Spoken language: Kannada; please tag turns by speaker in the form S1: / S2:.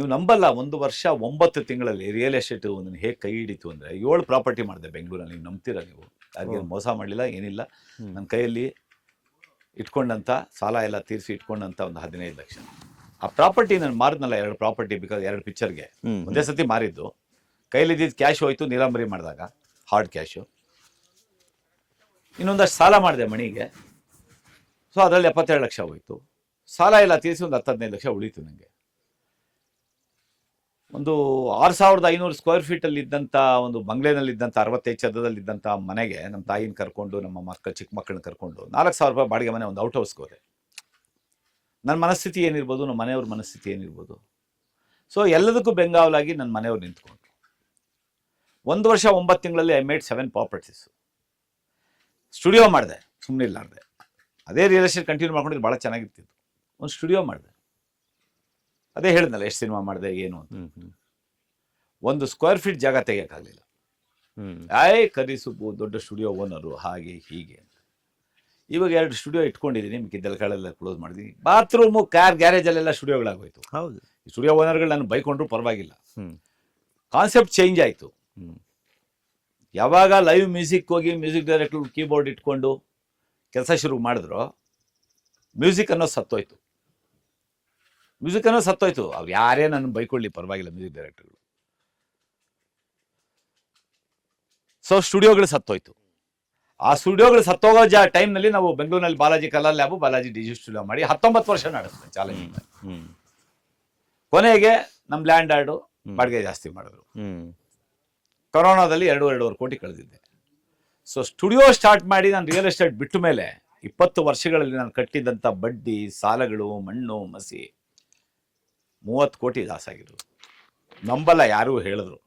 S1: ನೀವು ನಂಬಲ್ಲ ಒಂದು ವರ್ಷ ಒಂಬತ್ತು ತಿಂಗಳಲ್ಲಿ ರಿಯಲ್ ಎಸ್ಟೇಟ್ ಒಂದು ಹೇಗೆ ಕೈ ಹಿಡಿತು ಅಂದರೆ ಏಳು ಪ್ರಾಪರ್ಟಿ ಮಾಡಿದೆ ಬೆಂಗಳೂರಲ್ಲಿ ನೀವು ನಂಬ್ತೀರಾ ನೀವು? ಯಾರಿಗೇನು ಮೋಸ ಮಾಡಲಿಲ್ಲ ಏನಿಲ್ಲ. ನನ್ನ ಕೈಯಲ್ಲಿ ಇಟ್ಕೊಂಡಂಥ ಸಾಲ ಎಲ್ಲ ತೀರಿಸಿ ಇಟ್ಕೊಂಡಂಥ ಒಂದು ಹದಿನೈದು ಲಕ್ಷ. ಆ ಪ್ರಾಪರ್ಟಿ ನಾನು ಮಾರಿದ್ನಲ್ಲ ಎರಡು ಪ್ರಾಪರ್ಟಿ ಬಿಕಾಸ್ ಎರಡು ಪಿಕ್ಚರ್ಗೆ ಒಂದೇ ಸತಿ ಮಾರಿದ್ದು. ಕೈಲಿದ್ದಿದ್ದು ಕ್ಯಾಶ್ ಹೋಯ್ತು ನೀಲಾಂಬರಿ ಮಾಡಿದಾಗ ಹಾರ್ಡ್ ಕ್ಯಾಶು ಇನ್ನೊಂದಷ್ಟು ಸಾಲ ಮಾಡಿದೆ ಮಣಿಗೆ. ಸೊ ಅದರಲ್ಲಿ ಎಪ್ಪತ್ತೆರಡು ಲಕ್ಷ ಹೋಯ್ತು. ಸಾಲ ಎಲ್ಲ ತೀರಿಸಿ ಒಂದು ಹತ್ತು ಹದಿನೈದು ಲಕ್ಷ ಉಳೀತು ನನಗೆ ಒಂದು ಆರು ಸಾವಿರದ ಐನೂರು ಸ್ಕ್ವೇರ್ ಫೀಟಲ್ಲಿ ಇದ್ದಂಥ ಒಂದು ಬಂಗ್ಲೆನಲ್ಲಿ ಇದ್ದಂಥ ಅರವತ್ತೈದು ಚದರದಲ್ಲಿ ಇದ್ದಂಥ ಮನೆಗೆ ನಮ್ಮ ತಾಯಿನ ಕರ್ಕೊಂಡು, ನಮ್ಮ ಮಕ್ಕಳು ಚಿಕ್ಕ ಮಕ್ಕಳನ್ನ ಕರ್ಕೊಂಡು ನಾಲ್ಕು ಸಾವಿರ ರೂಪಾಯಿ ಬಾಡಿಗೆ ಮನೆ ಒಂದು ಔಟ್ ಹೌಸ್ಗೆ ಹೋದೆ. ನನ್ನ ಮನಸ್ಥಿತಿ ಏನಿರ್ಬೋದು ನಮ್ಮ ಮನೆಯವ್ರ ಮನಸ್ಥಿತಿ ಏನಿರ್ಬೋದು. ಸೊ ಎಲ್ಲದಕ್ಕೂ ಬೆಂಗಾವಲಾಗಿ ನನ್ನ ಮನೆಯವ್ರು ನಿಂತ್ಕೊಂಡ್ರು. ಒಂದು ವರ್ಷ ಒಂಬತ್ತು ತಿಂಗಳಲ್ಲಿ I made seven properties studio ಮಾಡಿದೆ ಸುಮ್ಮನೆ ಇಲ್ಲಾರ್ದೆ ಅದೇ ರಿಯಲ್ ಎಸ್ಟೇಟ್ ಕಂಟಿನ್ಯೂ ಮಾಡ್ಕೊಂಡಿದ್ದು ಭಾಳ ಚೆನ್ನಾಗಿರ್ತಿತ್ತು. ಒಂದು ಸ್ಟುಡಿಯೋ ಮಾಡಿದೆ. ಅದೇ ಹೇಳಿದ್ನಲ್ಲ ಎಷ್ಟು ಸಿನಿಮಾ ಮಾಡಿದೆ ಏನು ಅಂತ. ಒಂದು ಸ್ಕ್ವೇರ್ ಫೀಟ್ ಜಾಗ ತೆಗಿಯೋಕ್ಕಾಗಲಿಲ್ಲ. ಆಯ್ ಕರಿ ಸುಬ್ಬು ದೊಡ್ಡ ಸ್ಟುಡಿಯೋ ಓನರು ಹಾಗೆ ಹೀಗೆ ಅಂತ. ಇವಾಗ ಎರಡು ಸ್ಟುಡಿಯೋ ಇಟ್ಕೊಂಡಿದ್ದೀನಿ ಮಿಕ್ಕಿದ್ದೆಲ್ಲ ಕಳೆಲ್ಲ ಕ್ಲೋಸ್ ಮಾಡಿದ್ದೀನಿ ಬಾತ್ರೂಮು ಕಾರ್ ಗ್ಯಾರೇಜಲ್ಲೆಲ್ಲ ಸ್ಟುಡಿಯೋಗಳಾಗೋಯ್ತು
S2: ಹೌದು.
S1: ಸ್ಟುಡಿಯೋ ಓನರ್ಗಳು ನಾನು ಬೈಕೊಂಡ್ರು ಪರವಾಗಿಲ್ಲ. ಕಾನ್ಸೆಪ್ಟ್ ಚೇಂಜ್ ಆಯಿತು. ಯಾವಾಗ ಲೈವ್ ಮ್ಯೂಸಿಕ್ ಹೋಗಿ ಮ್ಯೂಸಿಕ್ ಡೈರೆಕ್ಟರ್ ಕೀಬೋರ್ಡ್ ಇಟ್ಕೊಂಡು ಕೆಲಸ ಶುರು ಮಾಡಿದ್ರು ಮ್ಯೂಸಿಕ್ ಅನ್ನೋ ಸತ್ತೋಯ್ತು. ಮ್ಯೂಸಿಕ್ ಅನ್ನೋ ಸತ್ತೋಯ್ತು. ಅವ್ರು ಯಾರೇ ನನ್ನ ಬೈಕೊಳ್ಳಿ ಪರವಾಗಿಲ್ಲ ಮ್ಯೂಸಿಕ್ ಡೈರೆಕ್ಟರ್ಗಳು. ಸೊ ಸ್ಟುಡಿಯೋಗಳು ಸತ್ತೋಯ್ತು. ಆ ಸ್ಟುಡಿಯೋಗಳು ಸತ್ತೋಗೋ ಟೈಮ್ ಟೈಮ್ನಲ್ಲಿ ನಾವು ಬೆಂಗಳೂರಿನಲ್ಲಿ Balaji colour lab Balaji digi studio ಮಾಡಿ ಹತ್ತೊಂಬತ್ತು ವರ್ಷ ನಡೆಸಿದೆ ಚಾಲೆಂಜ್ ಕೊನೆಗೆ ನಮ್ಮ ಲ್ಯಾಂಡ್ ಆರ್ಡು. ಬಾಡಿಗೆ ಜಾಸ್ತಿ ಮಾಡಿದ್ರು. ಕೊರೋನಾದಲ್ಲಿ ಎರಡು ಎರಡೂವರೆ ಕೋಟಿ ಕಳೆದಿದ್ದೆ. ಸೊ ಸ್ಟುಡಿಯೋ ಸ್ಟಾರ್ಟ್ ಮಾಡಿ ನಾನು ರಿಯಲ್ ಎಸ್ಟೇಟ್ ಬಿಟ್ಟ ಮೇಲೆ ಇಪ್ಪತ್ತು ವರ್ಷಗಳಲ್ಲಿ ನಾನು ಕಟ್ಟಿದ್ದಂಥ ಬಡ್ಡಿ ಸಾಲಗಳು ಮಣ್ಣು ಮಸಿ ಮೂವತ್ತು ಕೋಟಿ ಲಾಸ್ ಆಗಿರೋದು. ನಂಬಲ್ಲ ಯಾರೂ ಹೇಳಿದ್ರು.